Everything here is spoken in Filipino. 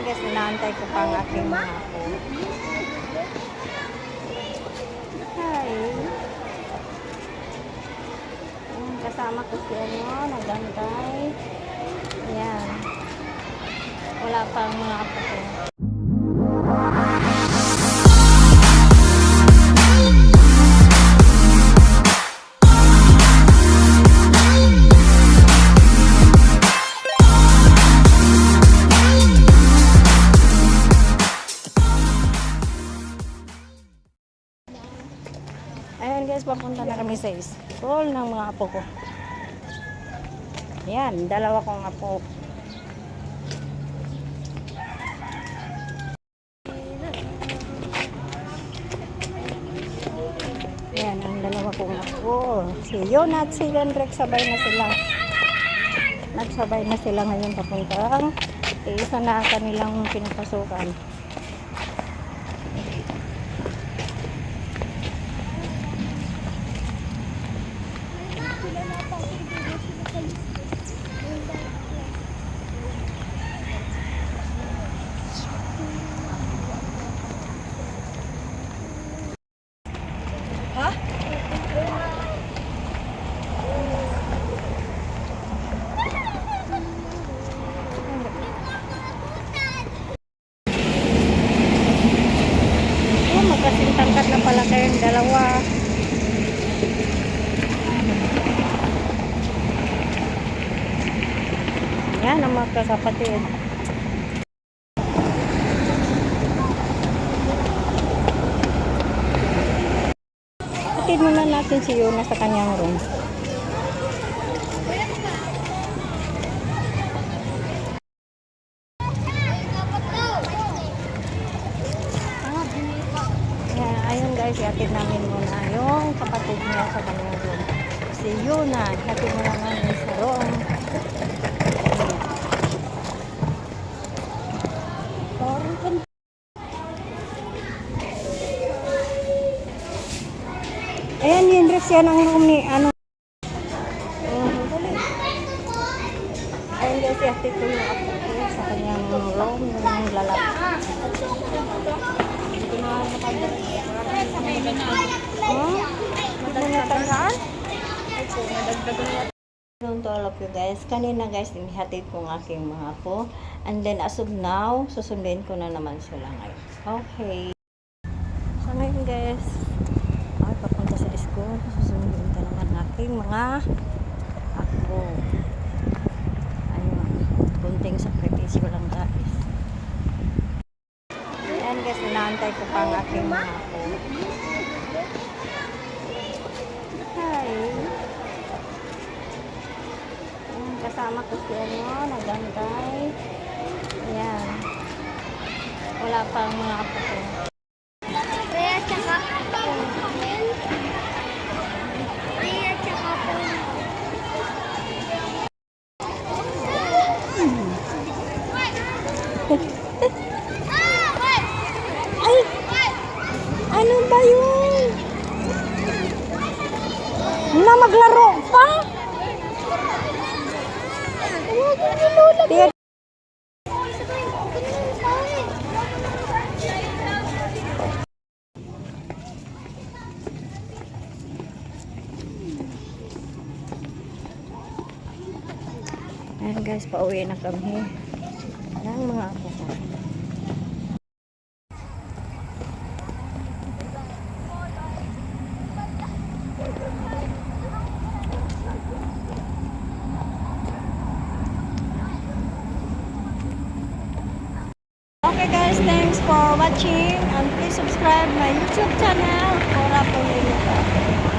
Ayun guys, inaantay ko pa ang aking mga apo. Hi. Ayun, kasama ko si ano, nagantay. Ayan. Wala pa ang mga apo Ayan guys, papunta na kami sa school ng mga apo ko. Ayan, dalawa kong apo. Ayan, ang dalawa kong apo. Si Yona at si Hendrik, sabay na sila. Nagsabay na sila ngayon papuntang. Isa na kanilang pinapasukan. Tangkat na pala kayong dalawa. Yan ang mga kakapatid. Hatid muna natin si Yuna sa kanyang room. Yan, ayun guys, iatid namin muna yung kapatid niya sa kanyang room. Si Yuna, iatid muna namin sa room. Ayan, yung dress yan ang room ni ano. Ayun guys, iatid ko yung apo ko sa kanyang room ng lalaki. Hello to all of you guys. Kanina guys, inihatid ko ang aking mga po. And then as of now, susundin ko na naman sila ngayon. Okay. So ngayon guys, ay papunta sa school. Susundin ko naman aking mga ako. Ayun. Kunting sakripisyo lang guys. Ayan guys, inaantay ko pa ang aking mga ako. Hi. Ayan, kasama ko si ano, nagantay. Ayan. Wala pa ang mga apo ko. Kaya tsaka Kaya tsaka po. Ay! Ano ba yun? Na maglaro pa? Tingnan- Ayan guys, pauwi na kami ng mga apo ko. Okay guys, thanks for watching and please subscribe my YouTube channel for uploading